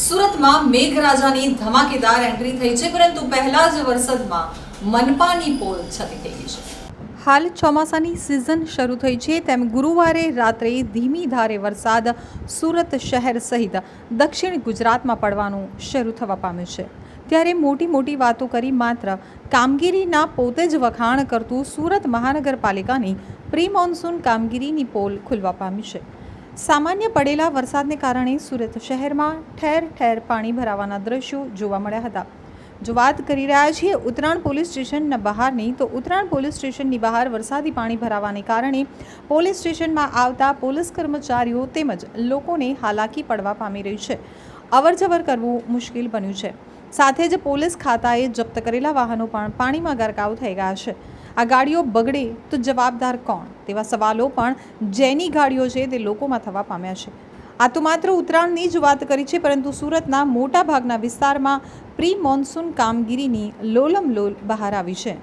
સુરતમાં મેઘરાજાની ધમાકેદાર એન્ટ્રી થઈ છે, પરંતુ પહેલા જ વરસાદમાં મનપાની પોલ છતી થઈ ગઈ છે. હાલ ચોમાસાની સિઝન શરૂ થઈ છે, તેમ ગુરુવારે રાત્રે ધીમી ધારે વરસાદ સુરત શહેર સહિત દક્ષિણ ગુજરાતમાં પડવાનું શરૂ થવા પામ્યું છે. ત્યારે મોટી મોટી વાતો કરી માત્ર કામગીરીના પોતે જ વખાણ કરતું સુરત મહાનગરપાલિકાની પ્રી મોન્સૂન કામગીરીની પોલ ખુલવા પામી છે. સામાન્ય પડેલા વરસાદને કારણે સુરત શહેરમાં ઠેર ઠેર પાણી ભરાવાના દ્રશ્યો જોવા મળ્યા હતા. જો વાત કરી રહ્યા છીએ ઉત્તરાયણ પોલીસ સ્ટેશનના બહારની તો ઉત્તરાયણ પોલીસ સ્ટેશનની બહાર વરસાદી પાણી ભરાવાને કારણે પોલીસ સ્ટેશનમાં આવતા પોલીસ કર્મચારીઓ તેમજ લોકોને હાલાકી પડવા પામી રહી છે. અવરજવર કરવું મુશ્કેલ બન્યું છે. સાથે જ પોલીસ ખાતાએ જપ્ત કરેલા વાહનો પણ પાણીમાં ગરકાવ થઈ ગયા છે. આ ગાડીઓ બગડે તો જવાબદાર કોણ? તેવા સવાલો પણ જેની ગાડીઓ છે તે લોકોમાં થવા પામ્યા છે. આ તો માત્ર ઉત્તરાયણની જ વાત કરી છે, પરંતુ સુરતના મોટા ભાગના વિસ્તારમાં પ્રી મોન્સૂન કામગીરીની લોલમ લોલ બહાર આવી છે.